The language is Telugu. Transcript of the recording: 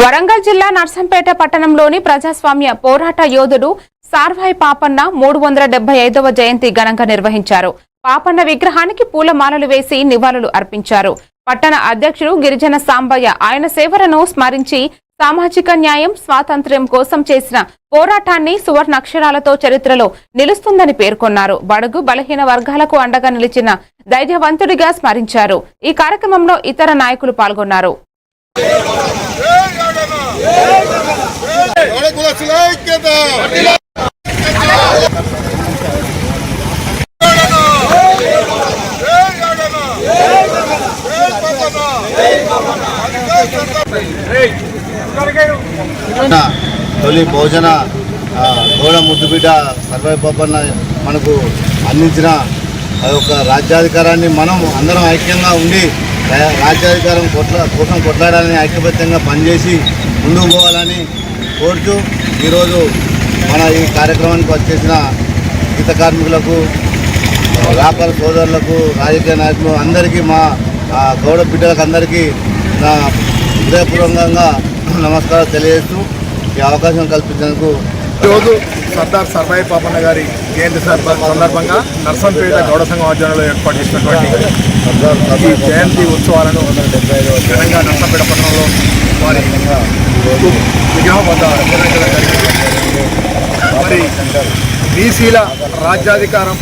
వరంగల్ జిల్లా నర్సంపేట పట్టణంలోని ప్రజాస్వామ్య పోరాట యోధుడు సార్వాయి పాపన్న మూడు వందల డెబ్బై ఐదవ జయంతి ఘనంగా నిర్వహించారు. పాపన్న విగ్రహానికి పూలమాలలు వేసి నివాళులు అర్పించారు. పట్టణ అధ్యక్షుడు గిరిజన సాంబయ్య ఆయన సేవలను స్మరించి సామాజిక న్యాయం స్వాతంత్ర్యం కోసం చేసిన పోరాటాన్ని సువర్ణాక్షరాలతో చరిత్రలో నిలుస్తుందని పేర్కొన్నారు. బడుగు బలహీన వర్గాలకు అండగా నిలిచిన ధైర్యవంతుడిగా స్మరించారు. ఈ కార్యక్రమంలో ఇతర నాయకులు పాల్గొన్నారు. తొలి భోజన గోడ ముద్దుబిడ్డ సర్వే పాపన్న మనకు అందించిన ఆ యొక్క రాజ్యాధికారాన్ని మనం అందరం ఐక్యంగా ఉండి రా- రాజ్యాధికారం కొట్ల కోసం కొట్లాడాలని ఐక్యబద్ధంగా పనిచేసి ముందుకు పోవాలని కోరుతూ ఈరోజు మన ఈ కార్యక్రమానికి వచ్చేసిన గీత కార్మికులకు వ్యాపార సోదరులకు రాజకీయ నాయకులు అందరికీ మా గౌడ బిడ్డలకు అందరికీ నా హృదయపూర్వకంగా నమస్కారం తెలియజేస్తూ ఈ అవకాశం కల్పించినందుకు ఈరోజు సర్దార్ సర్వాయి పాపన్న గారి జయంతి సందర్భంగా నర్సంపేట గౌడ సంఘం ఆధ్వర్యంలో ఏర్పాటు చేసినటువంటి ఈ జయంతి ఉత్సవాలను ఘనంగా నర్సంపేట పట్టణంలో వారి విగ్రహం వద్ద జరిగింది మరి బీసీల రాజ్యాధికారం